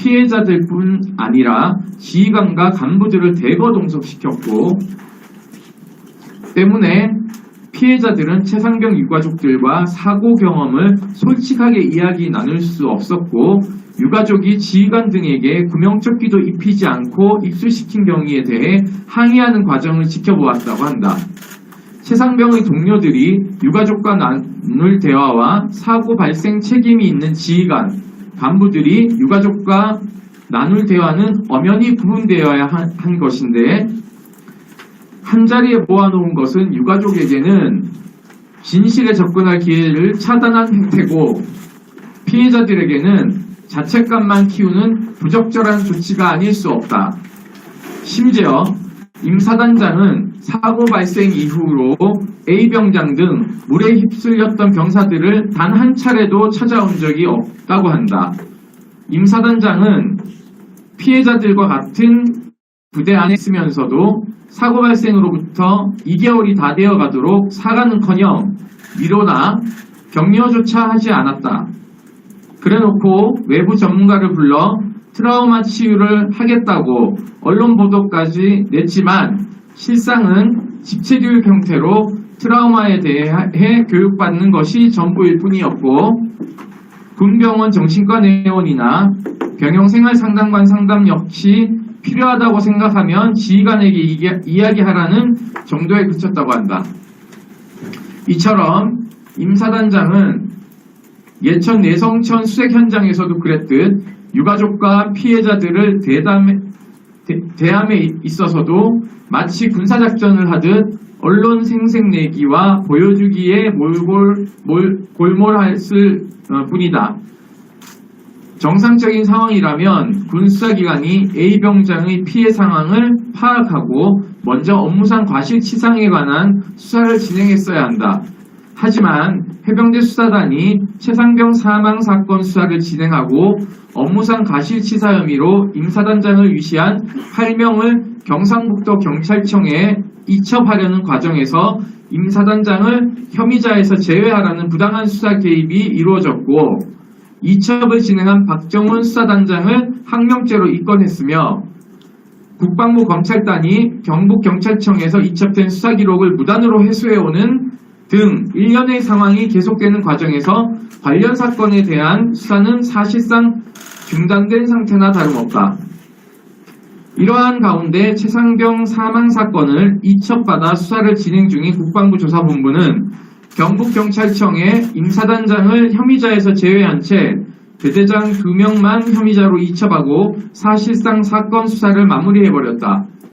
피해자들뿐 아니라 지휘관과 간부들을 대거 동석시켰고 때문에 피해자들은 최상병 유가족들과 사고 경험을 솔직하게 이야기 나눌 수 없었고 유가족이 지휘관 등에게 구명조끼도 입히지 않고 입수시킨 경위에 대해 항의하는 과정을 지켜보았다고 한다. 최상병의 동료들이 유가족과 나눌 대화와 사고 발생 책임이 있는 지휘관, 간부들이 유가족과 나눌 대화는 엄연히 구분되어야 한, 한 것인데 한 자리에 모아놓은 것은 유가족에게는 진실에 접근할 기회를 차단한 행태고 피해자들에게는 자책감만 키우는 부적절한 조치가 아닐 수 없다. 심지어 임 사단장은 사고 발생 이후로 A병장 등 물에 휩쓸렸던 병사들을 단 한 차례도 찾아온 적이 없다고 한다. 임 사단장은 피해자들과 같은 부대 안에 있으면서도 사고 발생으로부터 2개월이 다 되어 가도록 사과는커녕 위로나 격려조차 하지 않았다. 그래놓고 외부 전문가를 불러 트라우마 치유를 하겠다고 언론 보도까지 냈지만 실상은 집체교육 형태로 트라우마에 대해 교육받는 것이 전부일 뿐이었고 군병원 정신과 내원이나 병영 생활 상담관 상담 역시 필요하다고 생각하면 지휘관에게 이야기하라는 정도에 그쳤다고 한다. 이처럼 임 사단장은 예천 내성천 수색 현장에서도 그랬듯 유가족과 피해자들을 대담에, 대, 대함에 있어서도 마치 군사작전을 하듯 언론 생색내기와 보여주기에 몰골, 몰, 골몰했을 어, 뿐이다. 정상적인 상황이라면 군수사기관이 A병장의 피해 상황을 파악하고 먼저 업무상 과실치상에 관한 수사를 진행했어야 한다. 하지만 해병대 수사단이 최상병 사망 사건 수사를 진행하고 업무상 과실치사 혐의로 임사단장을 위시한 8명을 경상북도 경찰청에 이첩하려는 과정에서 임사단장을 혐의자에서 제외하라는 부당한 수사 개입이 이루어졌고 이첩을 진행한 박정훈 수사단장을 항명죄로 입건했으며 국방부 검찰단이 경북경찰청에서 이첩된 수사 기록을 무단으로 회수해오는 등 일련의 상황이 계속되는 과정에서 관련 사건에 대한 수사는 사실상 중단된 상태나 다름없다. 이러한 가운데 최상병 사망 사건을 이첩받아 수사를 진행 중인 국방부 조사본부는 경북경찰청에 임사단장을 혐의자에서 제외한 채 대대장 2명만 혐의자로 이첩하고 사실상 사건 수사를 마무리해버렸다.